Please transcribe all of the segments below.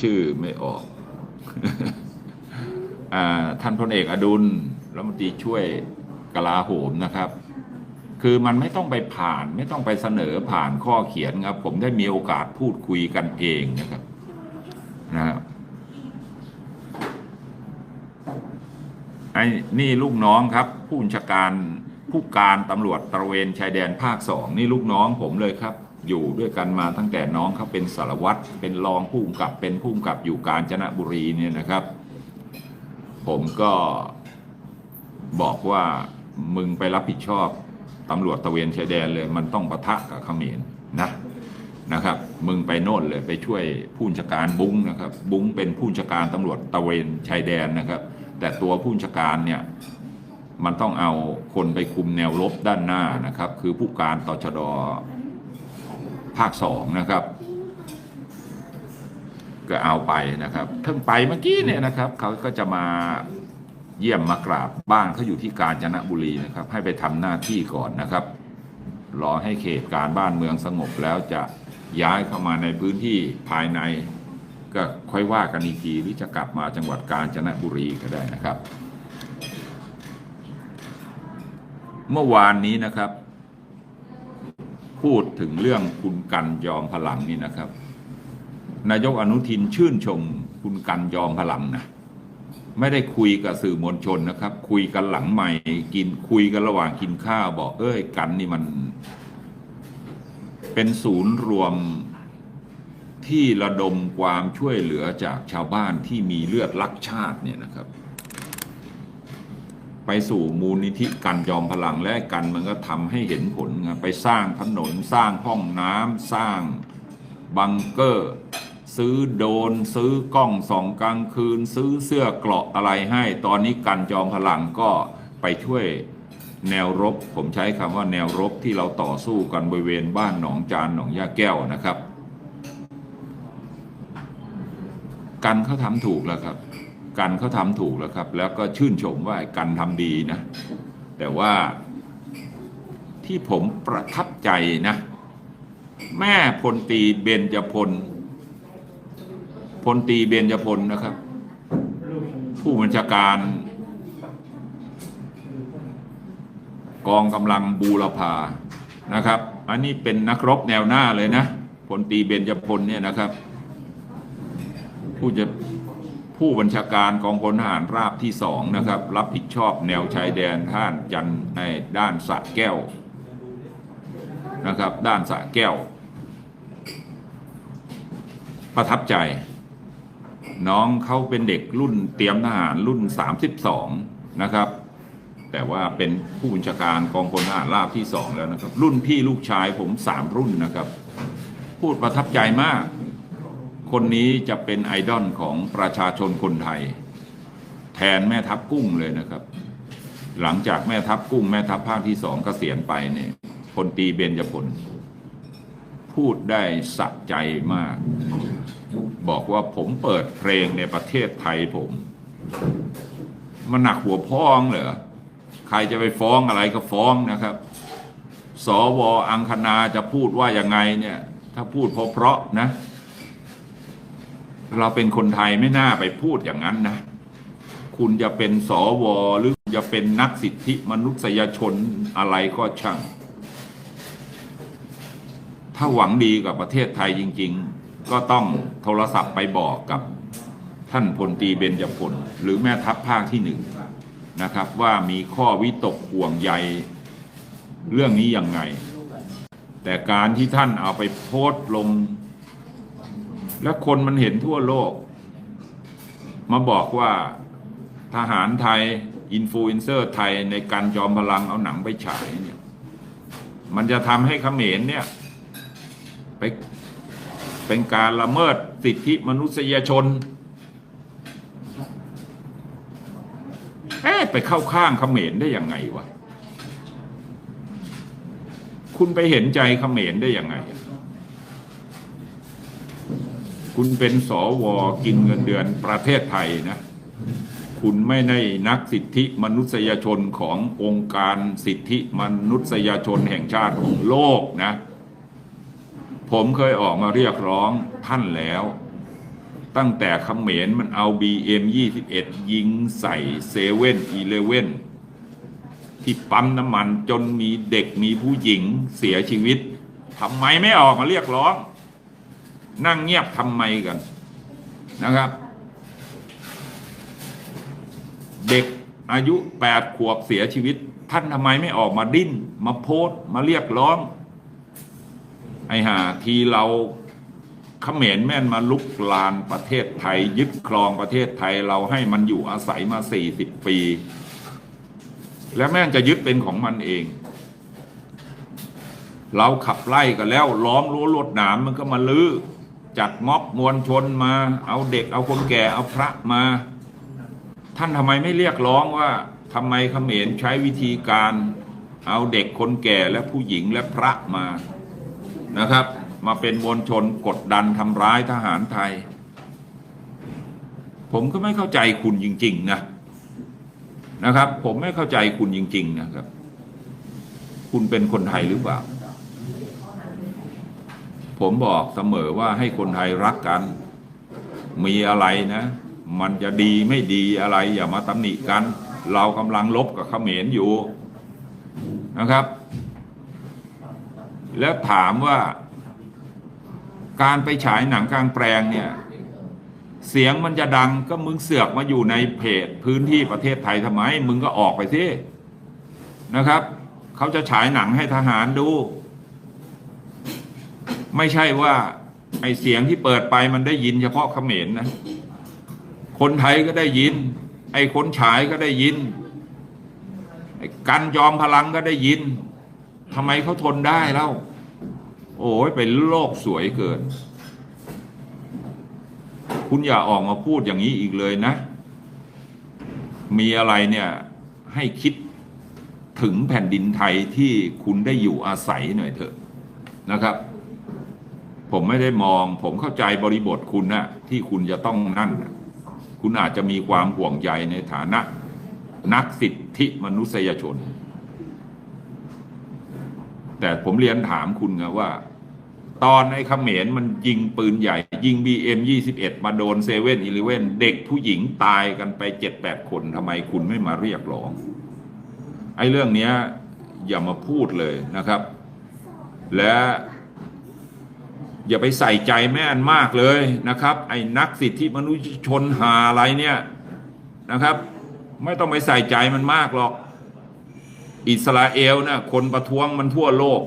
ชื่อไม่ออกอท่านพลเอกอดุลรัฐมนตรีช่วยกลาโหมนะครับ คือมันไม่ต้องไปผ่าน ไม่ต้องไปเสนอผ่านข้อเขียนครับ ผมได้มีโอกาสพูดคุยกันเองนะครับนะครับไอ้นี่ลูกน้องครับ ผู้บัญชาการผู้การตำรวจตระเวนชายแดนภาคสองนี่ลูกน้องผมเลยครับ อยู่ด้วยกันมาตั้งแต่น้องเขาเป็นสารวัตรเป็นรองผู้กำกับเป็นผู้กำกับอยู่กาญจนบุรีเนี่ยนะครับ ผมก็บอกว่ามึงไปรับผิดชอบตำรวจตะเวนชายแดนเลย มันต้องปะทะกับเขมรนะนะครับ มึงไปโน่นเลยไปช่วยผู้บัญชการบุ้งนะครับ บุ้งเป็นผู้บัญชการตำรวจตะเวนชายแดนนะครับ แต่ตัวผู้บัญชการเนี่ยมันต้องเอาคนไปคุมแนวรบด้านหน้านะครับ คือผู้การตชด ภาคสองนะครับ ก็เอาไปนะครับเพิ่งไปเมื่อกี้เนี่ยนะครับเขาก็จะมาเยี่ยมมากราบบ้านเขาอยู่ที่กาญจนบุรีนะครับ ให้ไปทำหน้าที่ก่อนนะครับ รอให้เขตการบ้านเมืองสงบแล้วจะย้ายเข้ามาในพื้นที่ภายใน ก็ค่อยว่ากันอีกทีหรือจะกลับมาจังหวัดกาญจนบุรีก็ได้นะครับ เมื่อวานนี้นะครับ พูดถึงเรื่องคุณกันยอมพลังนี่นะครับ นายกอนุทินชื่นชมคุณกันยอมพลังนะไม่ได้คุยกับสื่อมวลชนนะครับ คุยกันหลังใหม่กินคุยกันระหว่างกินข้าวบอก เอ้ยกันนี่มัน เป็นศูนย์รวมที่ระดมความช่วยเหลือจากชาวบ้านที่มีเลือดรักชาติเนี่ยนะครับ ไปสู่มูลนิธิกันยอมพลังและกันมันก็ทำให้เห็นผลไงไปสร้างถนนสร้างห้องน้ำสร้างบังเกอร์ ซื้อโดนซื้อกล้องส่องกลางคืน ซื้อเสื้อเกราะอะไรให้ ตอนนี้กันจอมพลังก็ไปช่วยแนวรบ ผมใช้คำว่าแนวรบที่เราต่อสู้กันบริเวณบ้านหนองจานหนองยาแก้วนะครับ กันเขาทำถูกแล้วครับ กันเขาทำถูกแล้วครับ แล้วก็ชื่นชมว่ากันทำดีนะ แต่ว่าที่ผมประทับใจนะ แม่พลตีเบญจพลพลตีเบญจพลนะครับ ผู้บัญชาการ กองกำลังบูรพานะครับ อันนี้เป็นนักรบแนวหน้าเลยนะพลตีเบญจพลเนี่ยนะครับ ผู้จะ ผู้บัญชาการกองพลทหารราบที่สองนะครับ รับผิดชอบแนวชายแดนท่านจันในด้านสะแก้วนะครับ ด้านสะแก้ว ประทับใจ น้องเขาเป็นเด็กรุ่นเตรียมทหารรุ่น 32 นะครับ แต่ว่าเป็นผู้บัญชาการกองพลทหารราบที่สองแล้วนะครับ รุ่นพี่ลูกชายผมสามรุ่นนะครับ พูดประทับใจมาก คนนี้จะเป็นไอดอลของประชาชนคนไทย แทนแม่ทัพกุ้งเลยนะครับ หลังจากแม่ทัพกุ้ง แม่ทัพภาคที่สองเกษียณไปเนี่ยพลตีเบญจพลพูดได้สะใจมาก บอกว่าผมเปิดเพลงในประเทศไทยผม มันหนักหัวพ้องเหรอใครจะไปฟ้องอะไรก็ฟ้องนะครับ สวอังคณาจะพูดว่ายังไงเนี่ย ถ้าพูดเพราะๆนะ เราเป็นคนไทยไม่น่าไปพูดอย่างนั้นนะ คุณจะเป็นสวหรือจะเป็นนักสิทธิมนุษยชนอะไรก็ช่าง ถ้าหวังดีกับประเทศไทยจริง ๆ ก็ต้องโทรศัพท์ไปบอกกับท่านพลตีเบญจพลหรือแม่ทัพภาคที่หนึ่งนะครับว่ามีข้อวิตกห่วงใยเรื่องนี้ยังไง แต่การที่ท่านเอาไปโพสต์ลง แล้วคนมันเห็นทั่วโลก มาบอกว่าทหารไทย อินฟลูเอนเซอร์ไทยในการจอมพลังเอาหนังไปฉายเนี่ย มันจะทำให้เขมรเนี่ย ไปเป็นการละเมิดสิทธิมนุษยชนเอ๊ะไปเข้าข้างเขมรได้ยังไงวะ คุณไปเห็นใจเขมรได้ยังไง คุณเป็นสวกินเงินเดือนประเทศไทยนะ คุณไม่ได้นักสิทธิมนุษยชนขององค์การสิทธิมนุษยชนแห่งชาติของโลกนะ ผมเคยออกมาเรียกร้องท่านแล้ว ตั้งแต่เขมรมันเอา BM 21 ยิงใส่เซเว่นอีเลเว่นที่ปั๊มน้ำมันจนมีเด็กมีผู้หญิงเสียชีวิตทำไมไม่ออกมาเรียกร้อง นั่งเงียบทำไมกันนะครับ เด็กอายุแปดขวบเสียชีวิต ท่านทำไมไม่ออกมาดิ้น มาโพสต์มาเรียกร้อง ไอ้ห่าทีเราเขมรแม่นมาลุกลานประเทศไทย ยึดครองประเทศไทยเราให้มันอยู่อาศัยมาสี่สิบปี แล้วแม่งจะยึดเป็นของมันเอง เราขับไล่กันแล้ว ล้อมรั้วลวดหนามมันก็มาลื้อ จัดม็อบมวลชนมา เอาเด็กเอาคนแก่เอาพระมา ท่านทำไมไม่เรียกร้องว่าทำไมเขมรใช้วิธีการเอาเด็กคนแก่และผู้หญิงและพระมานะครับ มาเป็นมวลชนกดดันทำร้ายทหารไทย ผมก็ไม่เข้าใจคุณจริง ๆ นะนะครับ ผมไม่เข้าใจคุณจริง ๆ นะครับ คุณเป็นคนไทยหรือเปล่า ผมบอกเสมอว่าให้คนไทยรักกัน มีอะไรนะ มันจะดีไม่ดีอะไรอย่ามาตำหนิกัน เรากำลังลบกับเขมรอยู่นะครับ แล้วถามว่าการไปฉายหนังกลางแปลงเนี่ย เสียงมันจะดังก็มึงเสือกมาอยู่ในเพจพื้นที่ประเทศไทยทำไม มึงก็ออกไปสินะครับ เขาจะฉายหนังให้ทหารดู ไม่ใช่ว่าไอเสียงที่เปิดไปมันได้ยินเฉพาะเขมรนะ คนไทยก็ได้ยิน ไอ้คนฉายก็ได้ยิน ไอ้กันจอมพลังก็ได้ยินทำไมเขาทนได้เล่า โอ้ยเป็นโลกสวยเกิน คุณอย่าออกมาพูดอย่างนี้อีกเลยนะ มีอะไรเนี่ยให้คิดถึงแผ่นดินไทยที่คุณได้อยู่อาศัยหน่อยเถอะนะครับ ผมไม่ได้มอง ผมเข้าใจบริบทคุณนะที่คุณจะต้องนั่น คุณอาจจะมีความห่วงใยในฐานะ นักสิทธิมนุษยชน แต่ผมเรียนถามคุณไงว่า ตอนไอ้เขมรมันยิงปืนใหญ่ ยิง BM 21 มาโดนเซเว่นอีเลเว่นเด็กผู้หญิงตายกันไปเจ็ดแปดคนทำไมคุณไม่มาเรียกร้อง ไอ้เรื่องนี้อย่ามาพูดเลยนะครับ และ อย่าไปใส่ใจแม่นมากเลยนะครับ ไอ้นักสิทธิมนุษยชนหาอะไรเนี่ยนะครับ ไม่ต้องไปใส่ใจมันมากหรอก อิสราเอลน่ะคนประท้วงมันทั่วโลก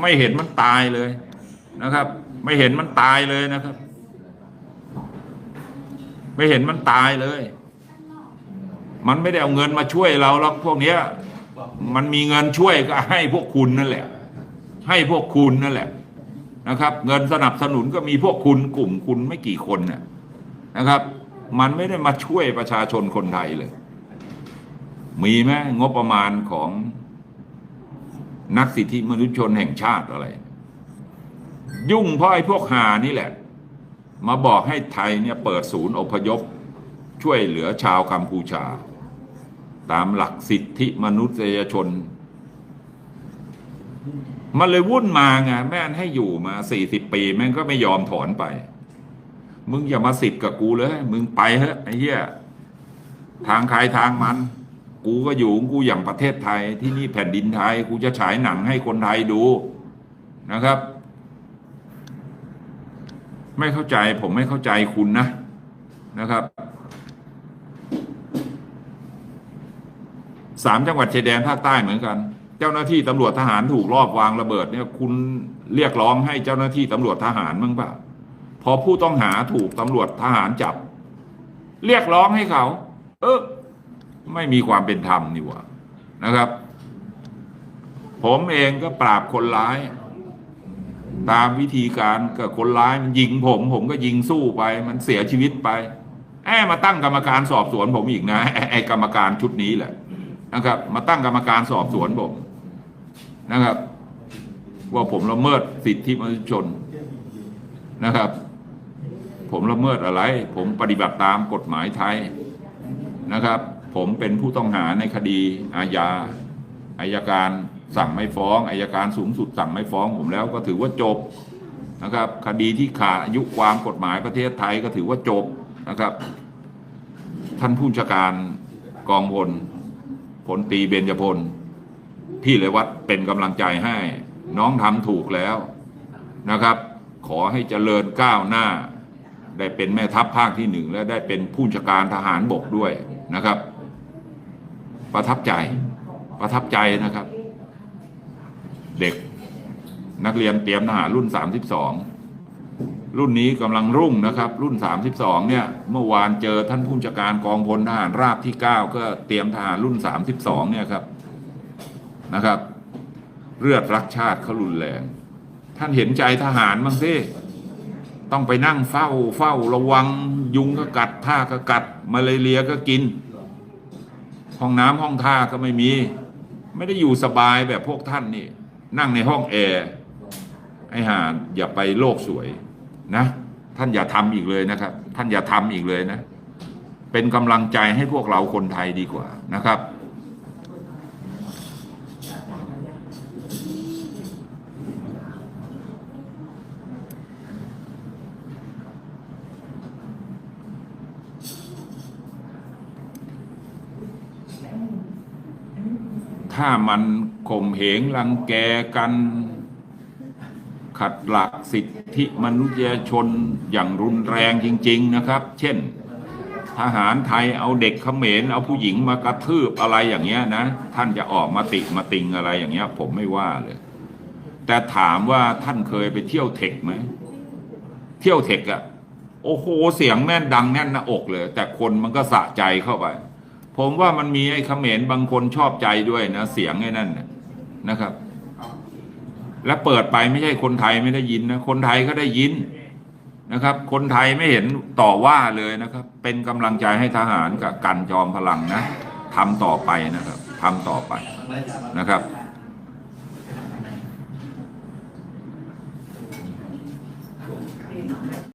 ไม่เห็นมันตายเลยนะครับ ไม่เห็นมันตายเลยนะครับ ไม่เห็นมันตายเลย มันไม่ได้เอาเงินมาช่วยเราหรอกพวกเนี้ยมันมีเงินช่วยก็ให้พวกคุณนั่นแหละ ให้พวกคุณนั่นแหละ นะครับ เงินสนับสนุนก็มีพวกคุณกลุ่มคุณไม่กี่คนน่ะนะครับ มันไม่ได้มาช่วยประชาชนคนไทยเลย มีไหมงบประมาณของนักสิทธิมนุษยชนแห่งชาติอะไร ยุ่งเพราะไอ้พวกหานี่แหละ มาบอกให้ไทยเนี่ยเปิดศูนย์อพยพ ช่วยเหลือชาวกัมพูชา ตามหลักสิทธิมนุษยชน มันเลยวุ่นมาไงแม่นให้อยู่มาสี่สิบปีแม่งก็ไม่ยอมถอนไป มึงอย่ามาสิทธิ์กับกูเลย มึงไปเถอะไอ้เหี้ยทางใครทางมัน กูก็อยู่กูอย่างประเทศไทยที่นี่แผ่นดินไทย กูจะฉายหนังให้คนไทยดูนะครับ ไม่เข้าใจผมไม่เข้าใจคุณนะนะครับสามจังหวัดชายแดนภาคใต้เหมือนกัน เจ้าหน้าที่ตำรวจทหารถูกรอบวางระเบิดเนี่ยคุณเรียกร้องให้เจ้าหน้าที่ตำรวจทหารมั้งเปล่าพอผู้ต้องหาถูกตำรวจทหารจับ เรียกร้องให้เขา เออ ไม่มีความเป็นธรรมนี่หว่านะครับ ผมเองก็ปราบคนร้าย ตามวิธีการกับคนร้ายมันยิงผม ผมก็ยิงสู้ไป มันเสียชีวิตไปแอบมาตั้งกรรมการสอบสวนผมอีกนะไอ้ไอ้กรรมการชุดนี้แหละนะครับ มาตั้งกรรมการสอบสวนผม นะครับ ว่าผมละเมิดสิทธิมนุษยชนนะครับ ผมละเมิดอะไร ผมปฏิบัติตามกฎหมายไทยนะครับ ผมเป็นผู้ต้องหาในคดีอาญาอายการสั่งไม่ฟ้องอายการสูงสุดสั่งไม่ฟ้อง ผมแล้วก็ถือว่าจบนะครับ คดีที่ขาดอายุความกฎหมายประเทศไทยก็ถือว่าจบนะครับ ท่านผู้จัดการกองพลพลตีเบญจพล พี่เลยวัดเป็นกำลังใจให้ น้องทำถูกแล้วนะครับ ขอให้เจริญก้าวหน้า ได้เป็นแม่ทัพภาคที่หนึ่งและได้เป็นผู้จัดการทหารบกด้วยนะครับ ประทับใจประทับใจนะครับ เด็กนักเรียนเตรียมทหารรุ่น 32 รุ่นนี้กำลังรุ่งนะครับ รุ่น 32 เนี่ย เมื่อวานเจอท่านผู้จัดการกองพลทหารราบที่ 9 ก็เตรียมทหารรุ่น 32 เนี่ยครับ นะครับ เลือดรักชาติเขารุนแรง ท่านเห็นใจทหารบ้างสิต้องไปนั่งเฝ้าเฝ้าระวัง ยุงก็กัดผ้าก็กัดมาเลเรียก็กิน ห้องน้ำห้องท่าก็ไม่มี ไม่ได้อยู่สบายแบบพวกท่านนี่ นั่งในห้องแอร์ไอ้ห่าอย่าไปโลกสวยนะ ท่านอย่าทำอีกเลยนะครับ ท่านอย่าทำอีกเลยนะ เป็นกำลังใจให้พวกเราคนไทยดีกว่านะครับ ถ้ามันข่มเหงรังแกกัน ขัดหลักสิทธิมนุษยชนอย่างรุนแรงจริง ๆนะครับ เช่น ทหารไทยเอาเด็กเขมรเอาผู้หญิงมากระทืบอะไรอย่างเงี้ยนะ ท่านจะออกมาติมาติงอะไรอย่างเงี้ย ผมไม่ว่าเลย แต่ถามว่าท่านเคยไปเที่ยวเทคไหมเที่ยวเทคอะโอ้โหเสียงแม่นดังแน่นหน้าอกเลย แต่คนมันก็สะใจเข้าไป ผมว่ามันมีไอ้เขมรบางคนชอบใจด้วยนะ เสียงไอ้นั่นนะนะครับ และเปิดไปไม่ใช่คนไทยไม่ได้ยินนะ คนไทยก็ได้ยินนะครับ คนไทยไม่เห็นต่อว่าเลยนะครับ เป็นกำลังใจให้ทหารกับกันจอมพลังนะทำต่อไปนะครับทำต่อไปนะครับ